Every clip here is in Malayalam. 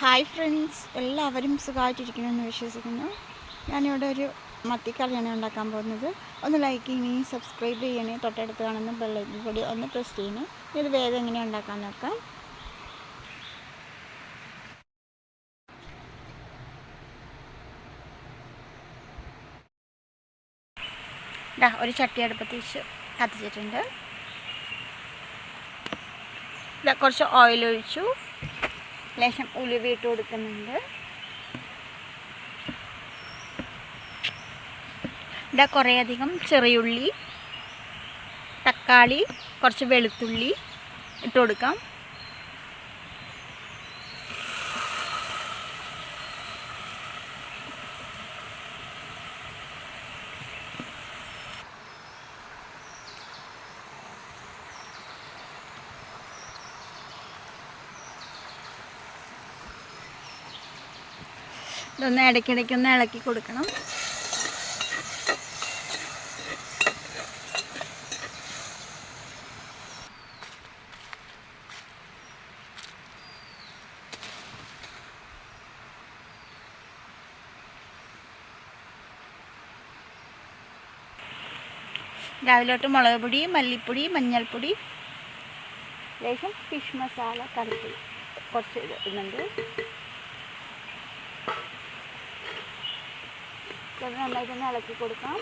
ഹായ് ഫ്രണ്ട്സ് എല്ലാവരും സുഖമായിട്ടിരിക്കണമെന്ന് വിശ്വസിക്കുന്നു. ഞാനിവിടെ ഒരു മത്തിക്കറിയാണ് ഉണ്ടാക്കാൻ പോകുന്നത്. ഒന്ന് ലൈക്ക് ചെയ്യണേ സബ്സ്ക്രൈബ് ചെയ്യണേ തൊട്ടടുത്ത് കാണുന്ന ബെല്ലൈക്കൻ കൂടി ഒന്ന് പ്രസ് ചെയ്യണേ. ഇത് വേഗം എങ്ങനെ ഉണ്ടാക്കാൻ നോക്കാം. ഒരു ചട്ടി അടുപ്പത്ത് വെച്ച് കത്തിച്ചിട്ടുണ്ട്. കുറച്ച് ഓയിൽ ഒഴിച്ചു. ലേശം ഉലുവിട്ട് കൊടുക്കുന്നുണ്ട്. ഇതാ കുറേയധികം ചെറിയുള്ളി തക്കാളി കുറച്ച് വെളുത്തുള്ളി ഇട്ട് കൊടുക്കാം. ഇതൊന്ന് ഇടയ്ക്കിടയ്ക്ക് ഒന്ന് ഇളക്കി കൊടുക്കണം. രാവിലോട്ട് മുളക് പൊടി മല്ലിപ്പൊടി മഞ്ഞൾപ്പൊടി ലേശം ഫിഷ് മസാല കറിപ്പൊടി കുറച്ച് ഇടുന്നുണ്ട്. ഇത് നന്നായിട്ടൊന്ന് ഇളക്കി കൊടുക്കാം.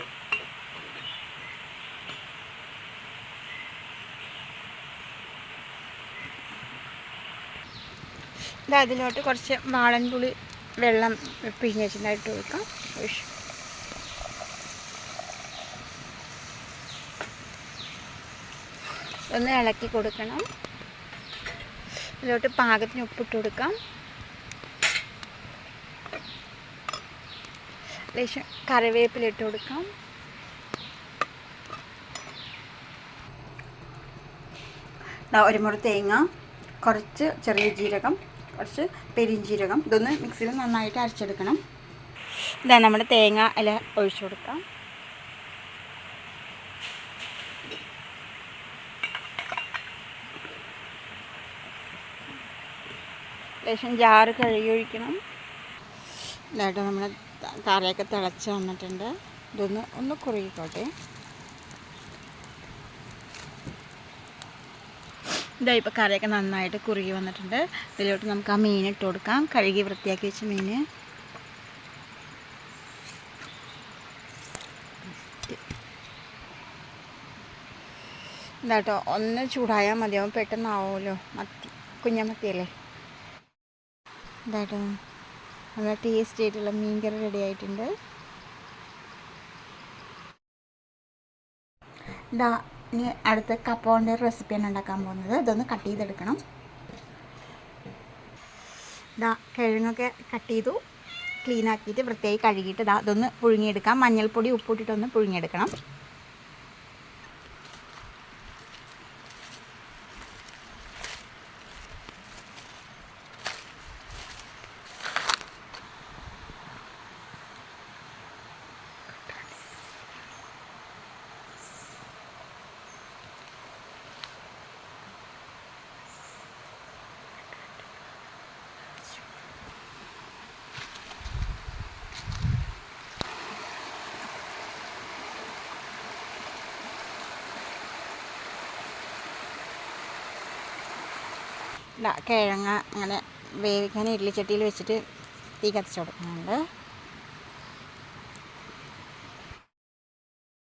ഇത് അതിലോട്ട് കുറച്ച് വാളൻപുളി വെള്ളം പിഴിഞ്ഞ് കൊടുക്കാം ഒന്ന് ഇളക്കി കൊടുക്കണം. ഇതിലോട്ട് പാകത്തിന് ഉപ്പിട്ട് കൊടുക്കാം. ലേശം കറിവേപ്പില ഇട്ട് കൊടുക്കാം. ഒരു മുറി തേങ്ങ കുറച്ച് ചെറിയ ജീരകം കുറച്ച് പെരിഞ്ജീരകം ഇതൊന്ന് മിക്സിയിൽ നന്നായിട്ട് അരച്ചെടുക്കണം. ഇതാ നമ്മുടെ തേങ്ങ ഇല ഒഴിച്ചു കൊടുക്കാം. ലേശം ജാറ് കഴുകി ഒഴിക്കണം. ഇതായിട്ട് നമ്മുടെ കറിയൊക്കെ തിളച്ച് വന്നിട്ടുണ്ട്. ഇതൊന്ന് ഒന്ന് കുറുകിക്കോട്ടെ ഇതാ ഇപ്പോൾ കറിയൊക്കെ നന്നായിട്ട് കുറുകി വന്നിട്ടുണ്ട്. ഇതിലോട്ട് നമുക്ക് ആ മീൻ ഇട്ട് കൊടുക്കാം. കഴുകി വൃത്തിയാക്കി വെച്ച മീൻ ഇതാട്ടോ ഒന്ന് ചൂടായാൽ മതിയാവും. പെട്ടെന്നാവുമല്ലോ മത്തി കുഞ്ഞമത്തിയല്ലേ ഇതാട്ടോ. നല്ല ടേസ്റ്റി ആയിട്ടുള്ള മീൻകറി റെഡി ആയിട്ടുണ്ട്. ഇതാ ഇനി അടുത്ത റെസിപ്പി റെസിപ്പിയാണ് ഉണ്ടാക്കാൻ പോകുന്നത്. ഇതൊന്ന് കട്ട് ചെയ്തെടുക്കണം. ഇതാ കിഴങ്ങൊക്കെ കട്ട് ചെയ്തു. ക്ലീൻ ആക്കിയിട്ട് വൃത്തിയായി കഴുകിയിട്ട് ഇതാ ഇതൊന്ന് പുഴുങ്ങിയെടുക്കാം. മഞ്ഞൾപ്പൊടി ഉപ്പിട്ടിട്ടൊന്ന് പുഴുങ്ങിയെടുക്കണം. കിഴങ്ങ അങ്ങനെ വേവിക്കാൻ ഇഡ്ലിച്ചട്ടിയിൽ വെച്ചിട്ട് തീ കത്തിച്ച് കൊടുക്കുന്നുണ്ട്.